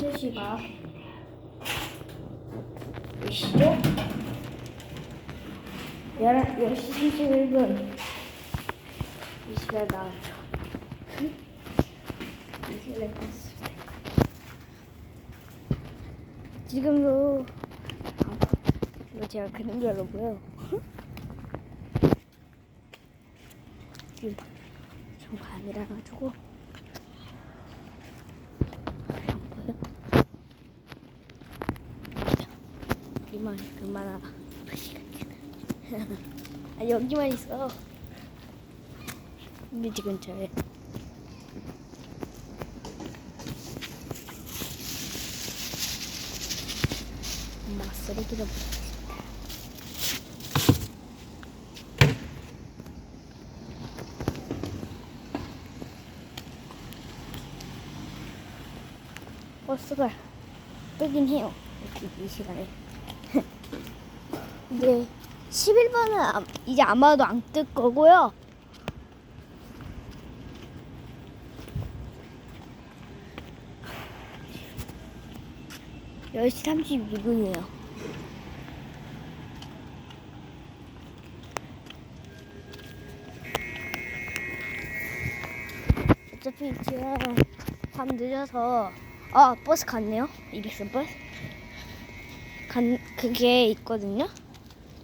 3시가 몇 시죠? 10시 31분. 이 시간 나왔죠. 지금도 아, 이거 제가 그는 줄 알고요. 지금 좀 밤이라 가지고 안 보여? 이만 그만하라. 아 여기만 있어. 지금 저에. 엄마가 쓰레기를 버스가 뜨긴 해요. 이, 이 시간에 이제 11번은 이제 아마도 안 뜰 거고요. 열시 32분이에요. 어차피 지금 밤 늦어서 아 버스 갔네요. 200선 버스. 간 그게 있거든요.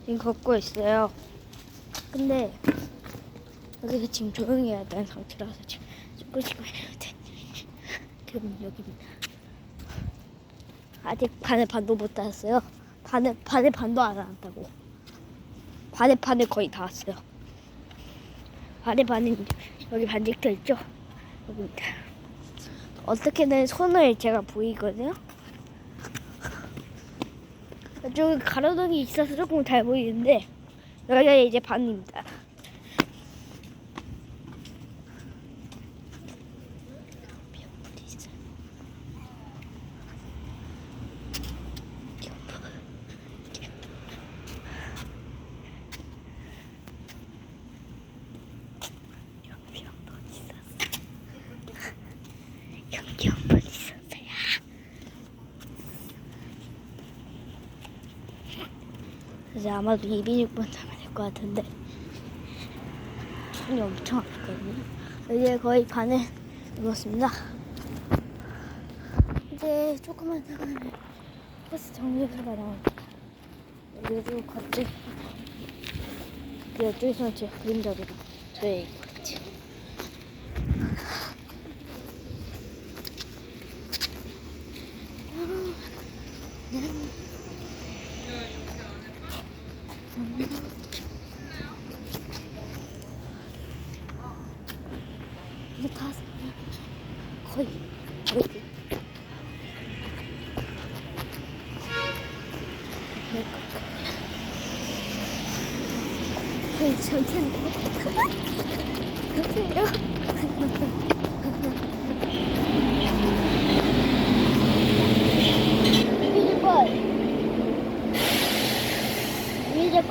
지금 걷고 있어요. 근데 여기가 지금 조용히 해야 되는 상태라서 지금 조금씩 해야 돼. 그럼 여기입니다. 아직 반의 반도 못 땄어요. 반의 반의 반도 안 왔다고. 반의 반을 거의 다 왔어요. 반의 반은 여기 반직터 있죠? 여기입니다. 어떻게든 손을 제가 보이거든요. 이쪽에 가로등이 있어서 조금 잘 보이는데 여기가 이제 반입니다. 한번 있었어요. 이제 아마도 206번 타면 될 것 같은데 손이 엄청 아프거든요. 이제 거의 반을 입었습니다. 이제 조금만 더 가면 버스 정류소가 나옵니다. 여기도 걷지. 이쪽에서는 제 그림자도 저의 있지. 이제 다 거의 거의 거의 전체인데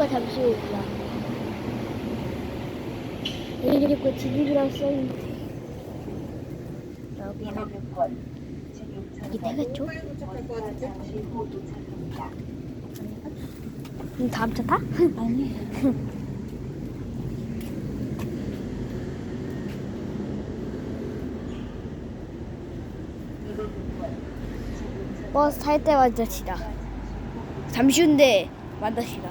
잠시. 일제과 진입이라고 써있는데 여기는 이게 되겠죠? 그럼 다음 차 타? 아니. 버스 탈 때 만나시다. 잠시 후인데 만나시다.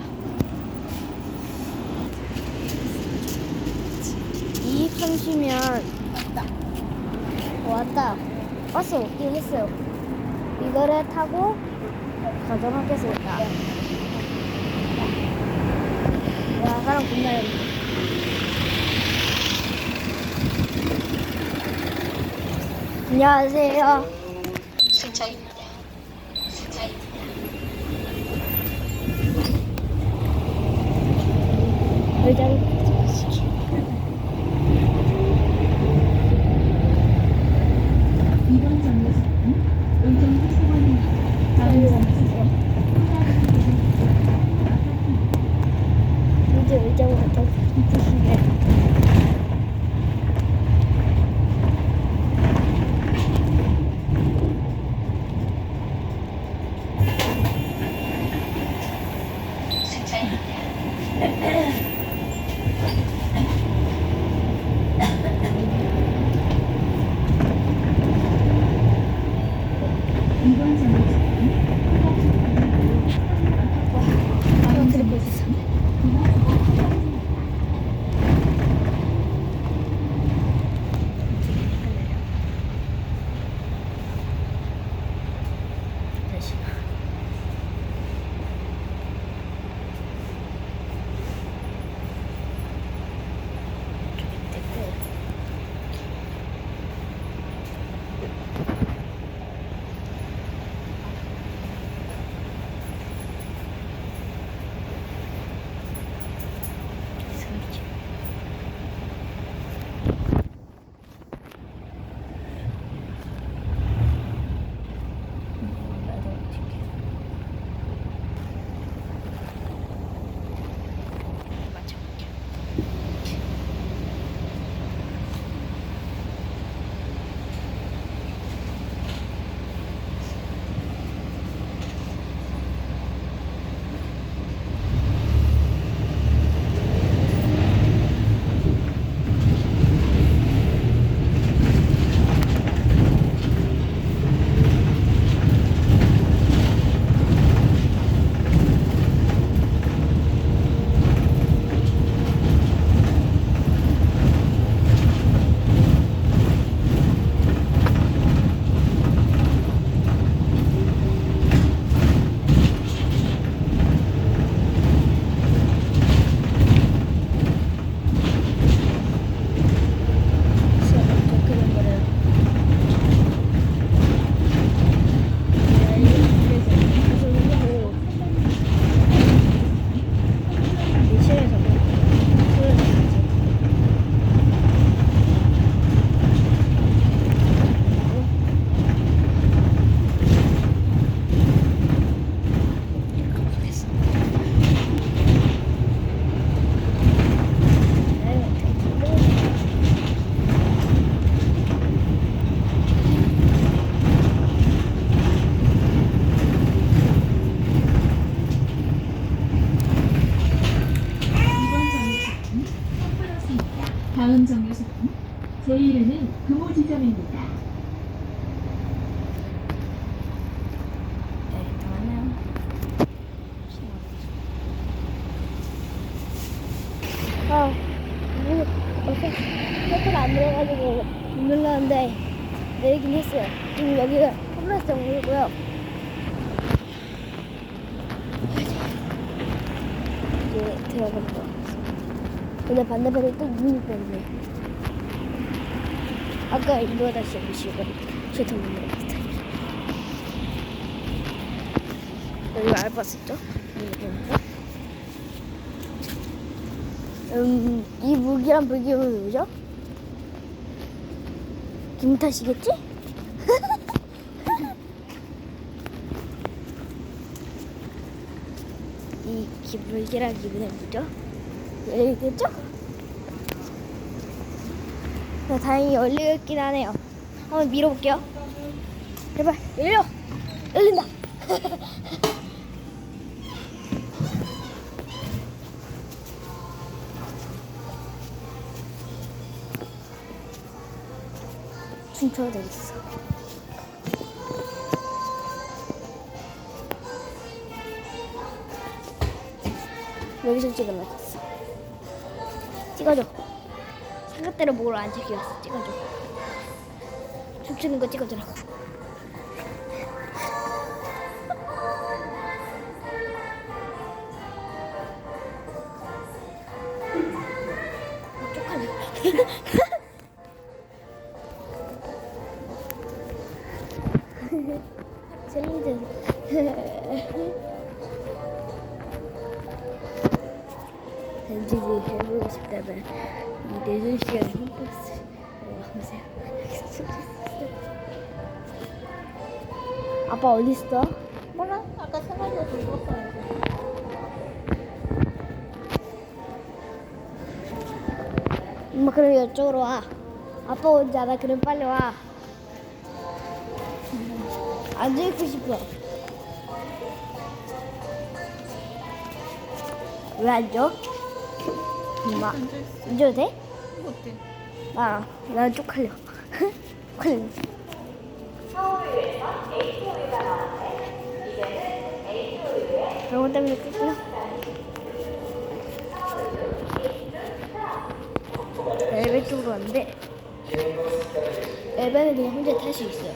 230면 왔다. 버스 오긴 했어요. 이거를 타고 가정하겠습니다. 와, 사람 겁나. 안녕하세요. 승차입니다. 승차입니다. 내리긴 했어요. 지금 여기가 홈레스 정글이고요. 이제 들어갑니다. 근데 반대편에 또 문이 있거든요. 아까 이거 다시 보시고 쉐터 문을 봤어요. 여기 알바스 있죠? 음, 이 무기란 불기음은 뭐죠? 기분 탓이겠지? 이 기불기란 기분은 뭐죠? 열리겠죠? 자, 다행히 열리긴 하네요. 한번 밀어볼게요. 제발 열려! 열린다! 춤춰도 되겠어. 여기서 찍으면 됐어. 찍어줘. 생각대로 뭘안 찍혔어. 찍어줘. 춤추는 거 찍어주라고. 쪽팔려. 렌즈를 해보고 싶다면 이 내준 시간에 홈버스 하세요. 아빠 어디 있어? 몰라? 아까 생각해서 입었어요. 엄마 그럼 이쪽으로 와. 아빠 오지 않아? 그럼 빨리 와. 앉아 있고 싶어. 왜 앉아? 엄마 앉아도 돼? 어때? 나, 나 쪽팔려. 쪽팔려. 그런 것 때문에 끄구나. 엘베 쪽으로 왔는데 엘베는 그냥 혼자 탈 수 있어요.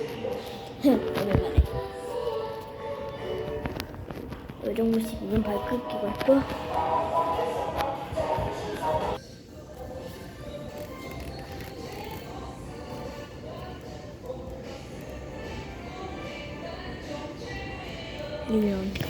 오랜만에. 이 정도씩 이건 발크기가 있고 이면